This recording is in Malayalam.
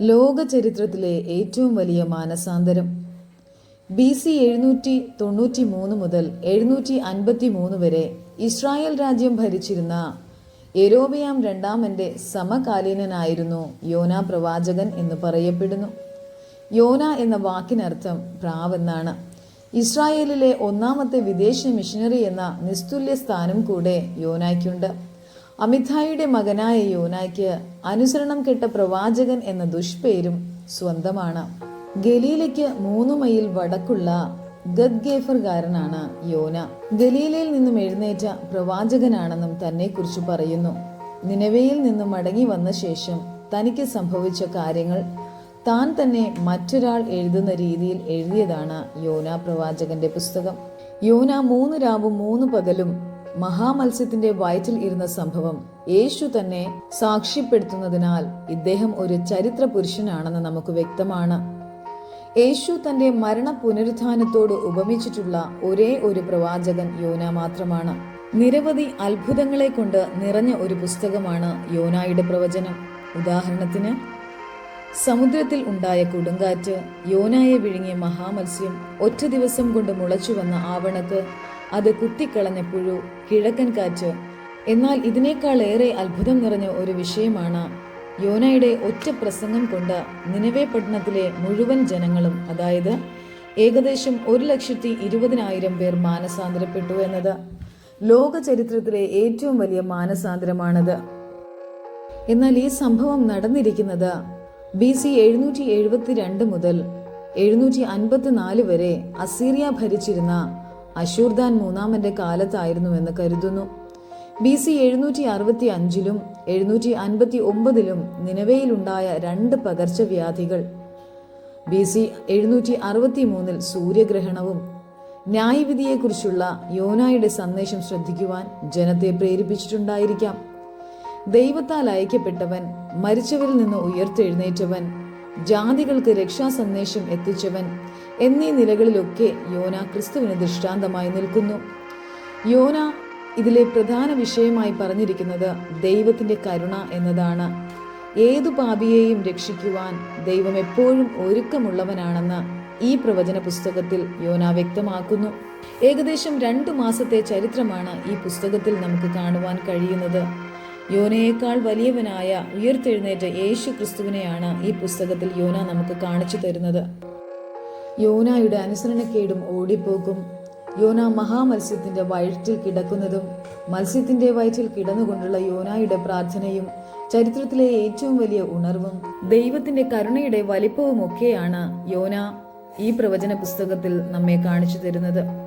ലോക ചരിത്രത്തിലെ ഏറ്റവും വലിയ മാനസാന്തരം. ബി സി എഴുന്നൂറ്റി തൊണ്ണൂറ്റി മൂന്ന് മുതൽ എഴുന്നൂറ്റി അൻപത്തി മൂന്ന് വരെ ഇസ്രായേൽ രാജ്യം ഭരിച്ചിരുന്ന എരോബിയാം രണ്ടാമന്റെ സമകാലീനനായിരുന്നു യോന പ്രവാചകൻ എന്ന് പറയപ്പെടുന്നു. യോന എന്ന വാക്കിനർത്ഥം പ്രാവെന്നാണ്. ഇസ്രായേലിലെ ഒന്നാമത്തെ വിദേശ മിഷനറി എന്ന നിസ്തുല്യ സ്ഥാനം കൂടെ യോനായ്ക്കുണ്ട്. അമിതായിയുടെ മകനായ യോനായ്ക്ക് അനുസരണം കെട്ട പ്രവാചകൻ എന്ന ദുഷ്പേരും സ്വന്തമാണ്. ഗലീലയ്ക്ക് മൂന്ന് മൈൽ വടക്കുള്ള ഗദ്ഗേഫർകാരനാണ് യോന. ഗലീലയിൽ നിന്നും എഴുന്നേറ്റ പ്രവാചകനാണെന്നും തന്നെക്കുറിച്ച് പറയുന്നു. നിലവയിൽ നിന്നും മടങ്ങി വന്ന ശേഷം തനിക്ക് സംഭവിച്ച കാര്യങ്ങൾ താൻ തന്നെ മറ്റൊരാൾ എഴുതുന്ന രീതിയിൽ എഴുതിയതാണ് യോന പ്രവാചകന്റെ പുസ്തകം. യോന മൂന്ന് രാവും മൂന്ന് പകലും മഹാമത്സ്യത്തിന്റെ വയറ്റിൽ ഇരുന്ന സംഭവം യേശു തന്നെ സാക്ഷ്യപ്പെടുത്തുന്നതിനാൽ ഇദ്ദേഹം ഒരു ചരിത്ര പുരുഷനാണെന്ന് നമുക്ക് വ്യക്തമാണ്. യേശു തന്റെ മരണ പുനരുത്ഥാനത്തോട് ഉപമിച്ചിട്ടുള്ള ഒരേ ഒരു പ്രവാചകൻ യോന മാത്രമാണ്. നിരവധി അത്ഭുതങ്ങളെ കൊണ്ട് നിറഞ്ഞ ഒരു പുസ്തകമാണ് യോനായുടെ പ്രവചനം. ഉദാഹരണത്തിന് സമുദ്രത്തിൽ ഉണ്ടായ കൊടുങ്കാറ്റ് യോനായെ വിഴുങ്ങിയ മഹാമത്സ്യം ഒറ്റ ദിവസം കൊണ്ട് മുളച്ചു വന്ന ആവണക്ക് അത് കുത്തിക്കളഞ്ഞ പുഴു കിഴക്കൻ കാറ്റ്. എന്നാൽ ഇതിനേക്കാൾ ഏറെ അത്ഭുതം നിറഞ്ഞ ഒരു വിഷയമാണ് യോനയുടെ ഒറ്റ പ്രസംഗം കൊണ്ട് നിലവേ പട്ടണത്തിലെ മുഴുവൻ ജനങ്ങളും അതായത് ഏകദേശം ഒരു ലക്ഷത്തി ഇരുപതിനായിരം പേർ മാനസാന്തരപ്പെട്ടു എന്നത്. ലോക ചരിത്രത്തിലെ ഏറ്റവും വലിയ മാനസാന്തരമാണത്. എന്നാൽ ഈ സംഭവം നടന്നിരിക്കുന്നത് ബി സി എഴുന്നൂറ്റി എഴുപത്തിരണ്ട് മുതൽ എഴുന്നൂറ്റി അൻപത്തിനാല് വരെ അസീറിയ ഭരിച്ചിരുന്ന അശൂർദാൻ മൂന്നാമന്റെ കാലത്തായിരുന്നുവെന്ന് കരുതുന്നു. ബി സി എഴുന്നൂറ്റി അറുപത്തി അഞ്ചിലും എഴുന്നൂറ്റി അൻപത്തി ഒമ്പതിലും നിലവയിലുണ്ടായ രണ്ട് പകർച്ചവ്യാധികൾ. ബി സി എഴുന്നൂറ്റി അറുപത്തി മൂന്നിൽ സൂര്യഗ്രഹണവും. ന്യായവിധിയെക്കുറിച്ചുള്ള യോനായുടെ സന്ദേശം ശ്രദ്ധിക്കുവാൻ ജനത്തെ പ്രേരിപ്പിച്ചിട്ടുണ്ടായിരിക്കാം. ദൈവത്താൽ അയക്കപ്പെട്ടവൻ മരിച്ചവരിൽ നിന്ന് ഉയർത്തെഴുന്നേറ്റവൻ ജാതികൾക്ക് രക്ഷാ സന്ദേശം എത്തിച്ചവൻ എന്നീ നിലകളിലൊക്കെ യോന ക്രിസ്തുവിന് ദൃഷ്ടാന്തമായി നിൽക്കുന്നു. യോന ഇതിലെ പ്രധാന വിഷയമായി പറഞ്ഞിരിക്കുന്നത് ദൈവത്തിന്റെ കരുണ എന്നതാണ്. ഏതു പാപിയെയും രക്ഷിക്കുവാൻ ദൈവം എപ്പോഴും ഒരുക്കമുള്ളവനാണെന്ന് ഈ പ്രവചന പുസ്തകത്തിൽ യോന വ്യക്തമാക്കുന്നു. ഏകദേശം രണ്ടു മാസത്തെ ചരിത്രമാണ് ഈ പുസ്തകത്തിൽ നമുക്ക് കാണുവാൻ കഴിയുന്നത്. യോനയേക്കാൾ വലിയവനായ ഉയർത്തെഴുന്നേറ്റ യേശു ക്രിസ്തുവിനെയാണ് ഈ പുസ്തകത്തിൽ യോന നമുക്ക് കാണിച്ചു തരുന്നത്. യോനായുടെ അനുസരണക്കേടും ഓടിപ്പോക്കും. യോന മഹാമത്സ്യത്തിന്റെ വയറ്റിൽ കിടക്കുന്നതും മത്സ്യത്തിന്റെ വയറ്റിൽ കിടന്നുകൊണ്ടുള്ള യോനായുടെ പ്രാർത്ഥനയും ചരിത്രത്തിലെ ഏറ്റവും വലിയ ഉണർവും ദൈവത്തിന്റെ കരുണയുടെ വലിപ്പവും ഒക്കെയാണ് യോന ഈ പ്രവചന പുസ്തകത്തിൽ നമ്മെ കാണിച്ചു തരുന്നത്.